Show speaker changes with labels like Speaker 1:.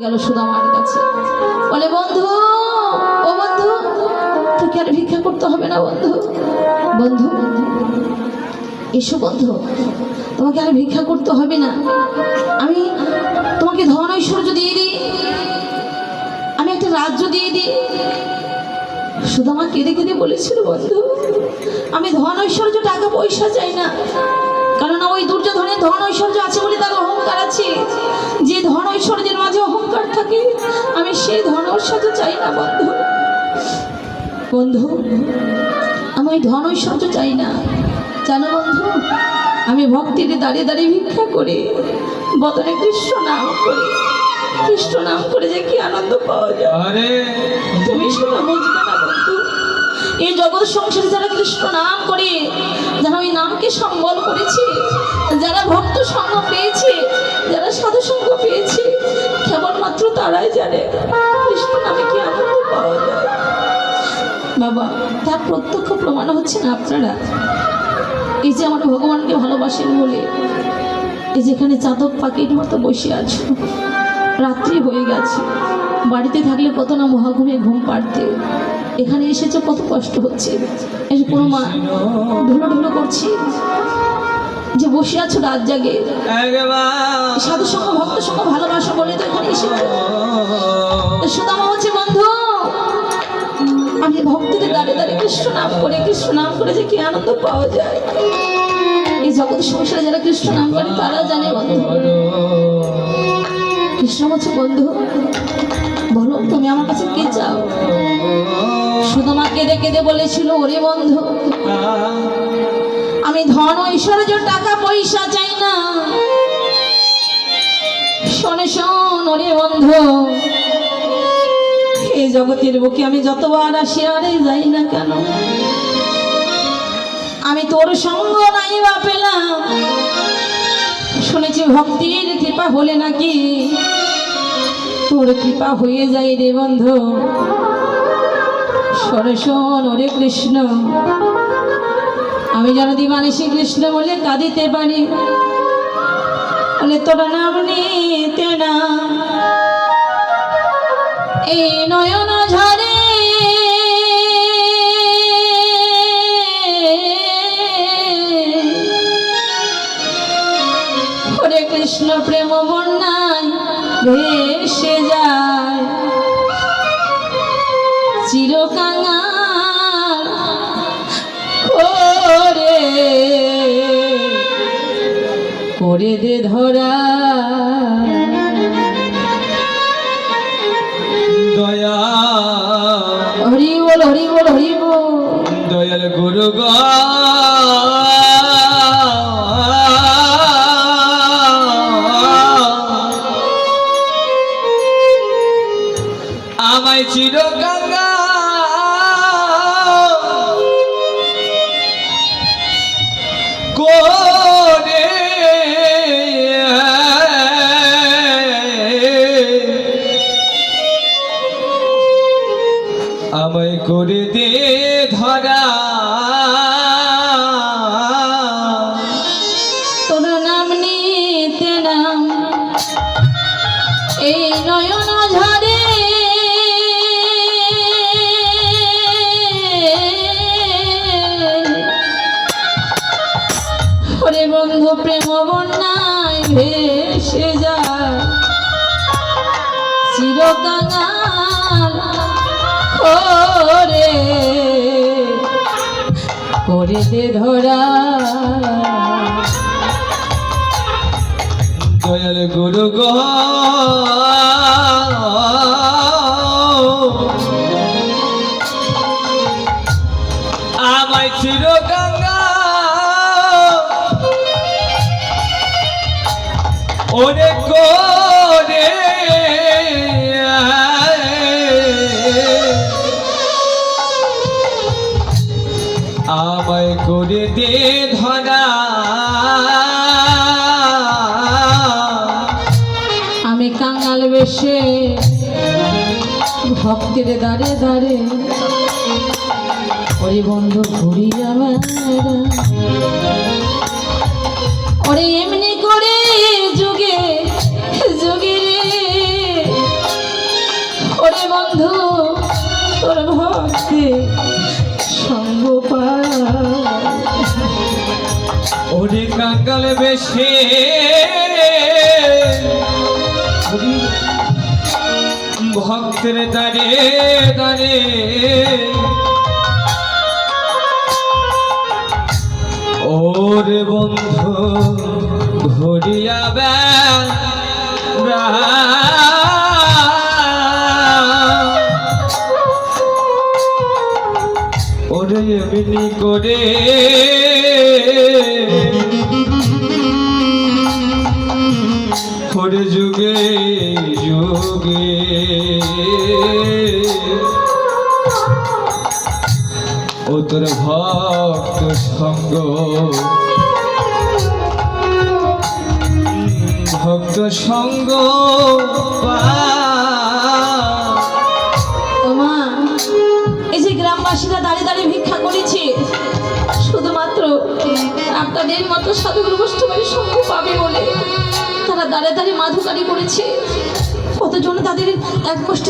Speaker 1: গেল সুদামার কাছে। বলে, বন্ধু, ও বন্ধু, তোকে আর ভিক্ষা করতে হবে না, বন্ধু। বন্ধু, এসো বন্ধু, তোমাকে আর ভিক্ষা করতে হবে না। আমি তোমাকে ধন ঐশ্বর্য দিয়ে দিই। আমি একটা রাজ্য দিয়ে দিই। সুদামা কেঁদে কেঁদে বলেছিল, বন্ধু, আমি ধন ঐশ্বর্য, টাকা পয়সা চাই না। কারণ ওই দুর্যোধনের ধন ঐশ্বর্য আছে বলে তার অহংকার আছে। যে ধন ঐশ্বর্যের মাঝে থাকে আমি সেই ধন ঐশ্বর্য চাই না বন্ধু। বন্ধু আমি ওই ধন চাই না। জানো বন্ধু আমি ভক্তিতে দাঁড়িয়ে দাঁড়িয়ে ভিক্ষা করি বদনে কৃষ্ণ নাম করি। কৃষ্ণ নাম করে যে কি আনন্দ পাওয়া যায়। তুমি সেটা বুঝবে না বন্ধু। এই জগৎ সংসারে যারা কৃষ্ণ নাম করে যারা ওই নামকে সম্বল করেছে যারা ভক্ত সঙ্গ পেয়েছে যারা সাধু সঙ্গ পেয়েছে তারাই জানে বাবা, তার প্রত্যক্ষ প্রমাণ হচ্ছে না আপনারা। এই যে আমার ভগবানকে ভালোবাসেন বলে, এই যেখানে চাতক পাখির মতো বসে আছো, রাত্রি হয়ে গেছে। বাড়িতে থাকলে কত না মহাঘুমে ঘুম পাড়তে। এখানে এসেছে কত কষ্ট হচ্ছে। কোনো মা ধুলো ধুলো করছি? যে বসে আছো রাত জাগে। সাধু সঙ্গ ভক্ত সঙ্গ ভালোবাসা বলে তো এখানে এসেছ। সুদামা হচ্ছে বন্ধু আমি ভক্তিতে দাঁড়িয়ে দাঁড়িয়ে কৃষ্ণ নাম করে কৃষ্ণ নাম করে যে কি আনন্দ পাওয়া যায়। এই জগৎ সংসারে যারা কৃষ্ণ নাম করে তারা জানে বন্ধু। কৃষ্ণ বলছে বন্ধু বলো তুমি আমার কাছে কি চাও? সুদামা কেঁদে কেঁদে বলেছিল ওরে বন্ধু আমি ধন ঐশ্বর্য, টাকা পয়সা চাই না। শোনে, শোন, ওরে বন্ধু। এই জগতের বুকে আমি যতবার আসি, আরে যাই না কেন? আমি তোর সঙ্গ নাই বা পেলাম। শুনেছি ভক্তির কৃপা হলে নাকি তোর কৃপা হয়ে যায় রে বন্ধু। শোন ওরে কৃষ্ণ। আমি যেন দিবানি শ্রীকৃষ্ণ বলে কাঁদিতে পারি। বলে, তোর নাম নিতে না। এই নয়ন ঝরে। হরে কৃষ্ণ প্রেম বন্যায় ভেসে যায়। চিরকাঙাল করে দে ধরা।
Speaker 2: দয়া।
Speaker 1: হরি বল হরি বল হরি বল।
Speaker 2: দয়াল গুরু গ আমায় করে দে ধরা।
Speaker 1: তোর নাম নিতে নাম। এই নয়ন ঝরে। ওরে বন্ধু, প্রেম বন্যায় ভেসে যায়। চিরকাঙাল করে করে দে ধরা।
Speaker 2: দয়াল গুরু গ। আমায় চির গঙ্গা। ওরে আমায়
Speaker 1: দাঙ্গাল বেশে। ভক্তের দাঁড়ে দাঁড়ে ওরে বন্ধু, ঘুরি বেড়া ওরে এমনি করে যুগে যুগে রে। ওরে বন্ধু, তোর ভক্তি সঙ্গ পায়
Speaker 2: ওরে কাঙ্গাল বেশে। ভক্তের দাঁড়ে দাঁড়ে ওরে বন্ধু ঘুরিয়া ওরে এমনি করে ওরে যুগে যুগে তোর ভক্ত সঙ্গ। ভক্ত সঙ্গ
Speaker 1: এই যে গ্রামবাসীরা দাঁড়িয়ে দাঁড়িয়ে ভিক্ষা করেছে, শুধুমাত্র আপনাদের মতো সাধুগুরু গোষ্ঠীবাড়ির সঙ্গ পাবে বলে তারা দাঁড়িয়ে দাঁড়িয়ে মাধুকারি করেছে। কতজন তাদের এক কষ্টে